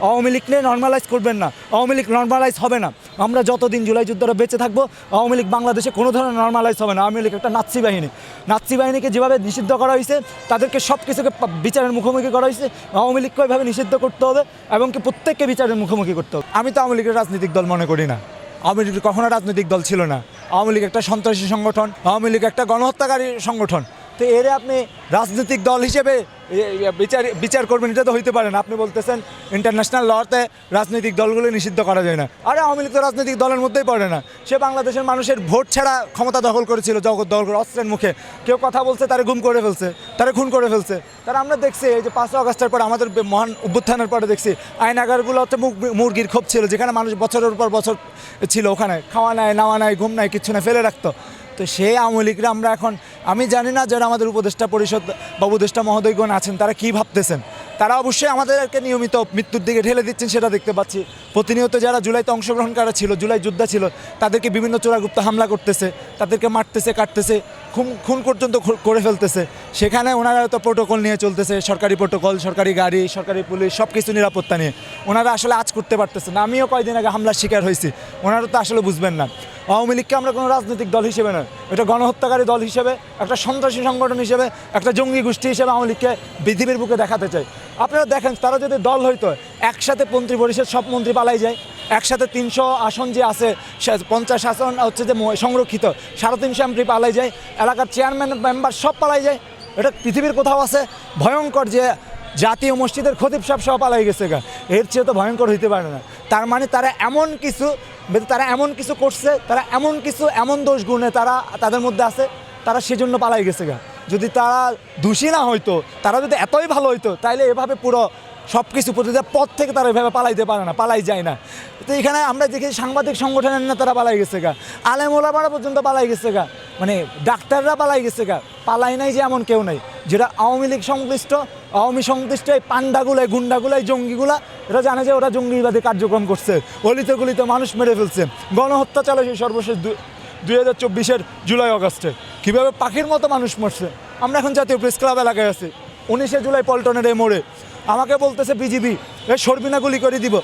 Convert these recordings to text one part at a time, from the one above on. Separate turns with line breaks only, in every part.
আওয়ামী লীগ নিয়ে নর্মালাইজ করবেন না। আওয়ামী লীগ নর্মালাইজ হবে না। আমরা যতদিন জুলাই যুদ্ধরা বেঁচে থাকব, আওয়ামী লীগ বাংলাদেশে কোনো ধরনের নর্মালাইজ হবে না। আওয়ামী লীগ একটা নাৎসি বাহিনী। নাৎসি বাহিনীকে যেভাবে নিষিদ্ধ করা হয়েছে, তাদেরকে সব কিছুকে বিচারের মুখোমুখি করা হয়েছে। আওয়ামী লীগকে ওইভাবে নিষিদ্ধ করতে হবে এবং কি প্রত্যেককে বিচারের মুখোমুখি করতে হবে। আমি তো আওয়ামী লীগের রাজনৈতিক দল মনে করি না। আওয়ামী লীগ কখনো রাজনৈতিক দল ছিল না। আওয়ামী লীগ একটা সন্ত্রাসী সংগঠন, আওয়ামী লীগ একটা গণহত্যাকারী সংগঠন। তো এর আপনি রাজনৈতিক দল হিসেবে বিচার বিচার করবেন, এটা তো হইতে পারে না। আপনি বলতেছেন ইন্টারন্যাশনাল লতে রাজনৈতিক দলগুলো নিষিদ্ধ করা যায় না। আরে আওয়ামী লীগ তো রাজনৈতিক দলের মধ্যেই পড়ে না। সে বাংলাদেশের মানুষের ভোট ছাড়া ক্ষমতা দখল করেছিল, জগৎ দখল করে, অস্ত্রের মুখে। কেউ কথা বলছে, তারা গুম করে ফেলছে, তারা খুন করে ফেলছে। তারা আমরা দেখছি, এই যে পাঁচই আগস্টের পর আমাদের মহান অভ্যুত্থানের পরে দেখছি, আয়নাগারগুলোতে মুখ- মুরগির ক্ষোভ ছিল, যেখানে মানুষ বছরের পর বছর ছিল ওখানে। খাওয়া নাই, নাওয়া নাই, ঘুম নাই, কিচ্ছু নাই, ফেলে রাখতো। তো সে আমলিকরা আমরা এখন, আমি জানি না যারা আমাদের উপদেষ্টা পরিষদ বা উপদেষ্টা মহোদয়গণ আছেন, তারা কি ভাবতেছেন? তারা অবশ্যই আমাদেরকে নিয়মিত মৃত্যুর দিকে ঠেলে দিচ্ছেন, সেটা দেখতে পাচ্ছি। প্রতিনিয়ত যারা জুলাইতে অংশগ্রহণকারী ছিল, জুলাই যোদ্ধা ছিল, তাদেরকে বিভিন্ন চোরাগুপ্ত হামলা করতেছে, তাদেরকে মারতেছে, কাটতেছে, খুন খুন পর্যন্ত করে ফেলতেছে। সেখানে ওনারা তো প্রোটোকল নিয়ে চলতেছে, সরকারি প্রোটোকল সরকারি গাড়ি, সরকারি পুলিশ সব কিছু নিরাপত্তা নিয়ে। ওনারা আসলে আজ করতে পারতেছে না। আমিও কয়েকদিন আগে হামলার শিকার হয়েছি। ওনারা তো আসলে বুঝবেন না। আওয়ামী লীগকে আমরা কোনো রাজনৈতিক দল হিসেবে নয়। এটা গণহত্যাকারী দল হিসেবে, একটা সন্ত্রাসী সংগঠন হিসেবে, একটা জঙ্গি গোষ্ঠী হিসেবে আওয়ামী লীগকে পৃথিবীর বুকে দেখাতে চাই। আপনারা দেখেন, তারা যদি দল হইতো, একসাথে মন্ত্রী পরিষদ সব মন্ত্রী পালাই যায়। একসাথে তিনশো আসন যে আছে পঞ্চাশ আসন হচ্ছে যে সংরক্ষিত, সাড়ে তিনশো এমপি পালাই যায়। এলাকার চেয়ারম্যান মেম্বার সব পালাই যায়। এটা পৃথিবীর কোথাও আছে? ভয়ঙ্কর যে জাতীয় মসজিদের খতিব সব সব পালাই গেছে গা। এর চেয়ে তো ভয়ঙ্কর হইতে পারে না। তার মানে তারা এমন কিছু তারা এমন কিছু করছে, তারা এমন কিছু, এমন দোষ গুণে তারা, তাদের মধ্যে আছে, তারা সেজন্য পালাই গেছে গা। যদি তারা দোষী না হইতো, তারা যদি এতই ভালো হইতো, তাইলে এভাবে পুরো সব কিছু প্রতিটা পথ থেকে তারা এভাবে পালাইতে পারে না, পালাই যায় না। তো এখানে আমরা দেখি সাংবাদিক সংগঠনের নেতারা পালাই গেছে গা আলেম ওলামারা পর্যন্ত পালাই গেছে গা মানে ডাক্তাররা পালাই গেছে গা, পালাই নাই যে এমন কেউ নাই। যেটা আওয়ামী লীগ সংশ্লিষ্ট, আওয়ামী সংশ্লিষ্ট এই পান্ডাগুলাই গুন্ডাগুলাই জঙ্গিগুলা, এরা জানে যে ওরা জঙ্গিবাদী কার্যক্রম করছে। অলিতে গলিতে মানুষ মেরে ফেলছে। গণহত্যা চালাইছে সর্বশেষ দু- হাজার চব্বিশের জুলাই আগস্টে কীভাবে পাখির মতো মানুষ মরছে? আমরা এখন জাতীয় প্রেস ক্লাব এলাকায় আছি। উনিশে জুলাই পল্টনের এই মোড়ে। আমাকে বলতেছে বিজিবি এ সরবিনা গুলি করে দিব।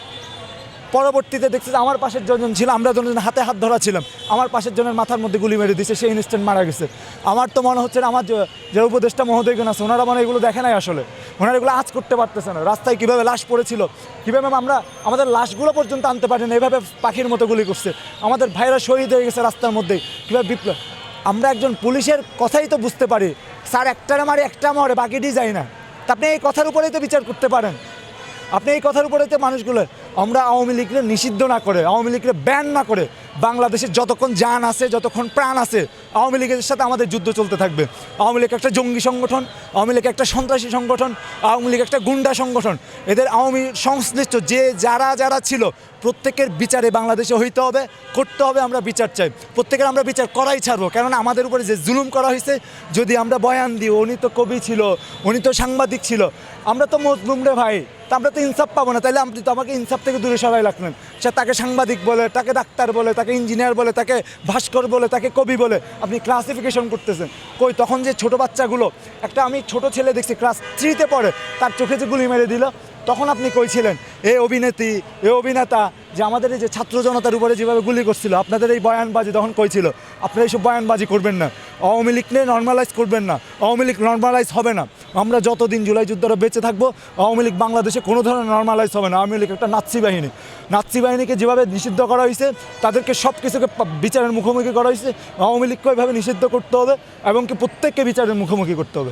পরবর্তীতে দেখছি আমার পাশের জনজন ছিল, আমরা দুজন হাতে হাত ধরা ছিলাম। আমার পাশের জনের মাথার মধ্যে গুলি মেরে দিছে, সেই ইনস্ট্যান্ট মারা গেছে। আমার তো মনে হচ্ছে না, আমার যে- উপদেষ্টা মহোদয়গণ আছে, ওনারা মনে এগুলো দেখে নাই আসলে। ওনারা এগুলো আজ করতে পারতেছে না। রাস্তায় কীভাবে লাশ পড়েছিল? কীভাবে আমরা আমাদের লাশগুলো পর্যন্ত আনতে পারি না এভাবে পাখির মতো গুলি করছে। আমাদের ভাইরা শহীদ হয়ে গেছে রাস্তার মধ্যেই। কীভাবে বিপ্লব আমরা একজন পুলিশের কথাই তো বুঝতে পারি। স্যার, একটার মারে একটা মরে বাকিটি যায় না তা আপনি এই কথার উপরেই তো বিচার করতে পারেন। আপনি এই কথার উপরে তো মানুষগুলো, আমরা আওয়ামী লীগকে নিষিদ্ধ না করে, আওয়ামী লীগকে ব্যান না করে বাংলাদেশের যতক্ষণ যান আছে, যতক্ষণ প্রাণ আছে, আওয়ামী লীগের সাথে আমাদের যুদ্ধ চলতে থাকবে। আওয়ামী লীগ একটা জঙ্গি সংগঠন, আওয়ামী লীগ একটা সন্ত্রাসী সংগঠন, আওয়ামী লীগ একটা গুন্ডা সংগঠন। এদের আওয়ামী সংশ্লিষ্ট যে যারা যারা ছিল, প্রত্যেকের বিচারে বাংলাদেশে হইতে হবে, করতে হবে আমরা বিচার চাই। প্রত্যেকের আমরা বিচার করাই ছাড়বো, কেননা আমাদের উপরে যে জুলুম করা হয়েছে, যদি আমরা বয়ান দিই উনি তো কবি ছিল উনি তো সাংবাদিক ছিল, আমরা তো মজলুম রে ভাই। তা আমরা তো ইনসাফ পাবো না। তাহলে আপনি তো আমাকে ইনসাফ থেকে দূরে সরাই রাখলেন। সে তাকে সাংবাদিক বলে, তাকে ডাক্তার বলে, তাকে ইঞ্জিনিয়ার বলে, তাকে ভাস্কর বলে, তাকে কবি বলে আপনি ক্লাসিফিকেশন করতেছেন। কই, তখন যে ছোট বাচ্চাগুলো, একটা আমি ছোট ছেলে দেখছি ক্লাস থ্রিতে পড়ে, তার চোখে যে গুলি মেরে দিল, তখন আপনি কইছিলেন এ অভিনেত্রী, এ অভিনেতা, যে আমাদের এই যে ছাত্র জনতার উপরে যেভাবে গুলি করছিল, আপনাদের এই বয়ানবাজি তখন কইছিল আপনারা এইসব বয়ানবাজি করবেন না। আওয়ামী লীগ নিয়ে নর্মালাইজ করবেন না। আওয়ামী লীগ নর্মালাইজ হবে না। আমরা যতদিন জুলাই যুদ্ধরা বেঁচে থাকব, আওয়ামী লীগ বাংলাদেশে কোনো ধরনের নর্মালাইজ হবে না। আওয়ামী লীগ একটা নাৎসি বাহিনী। নাৎসি বাহিনীকে যেভাবে নিষিদ্ধ করা হয়েছে, তাদেরকে সব কিছুকে বিচারের মুখোমুখি করা হয়েছে। আওয়ামী লীগকে ওইভাবে নিষিদ্ধ করতে হবে এবং কি প্রত্যেককে বিচারের মুখোমুখি করতে হবে।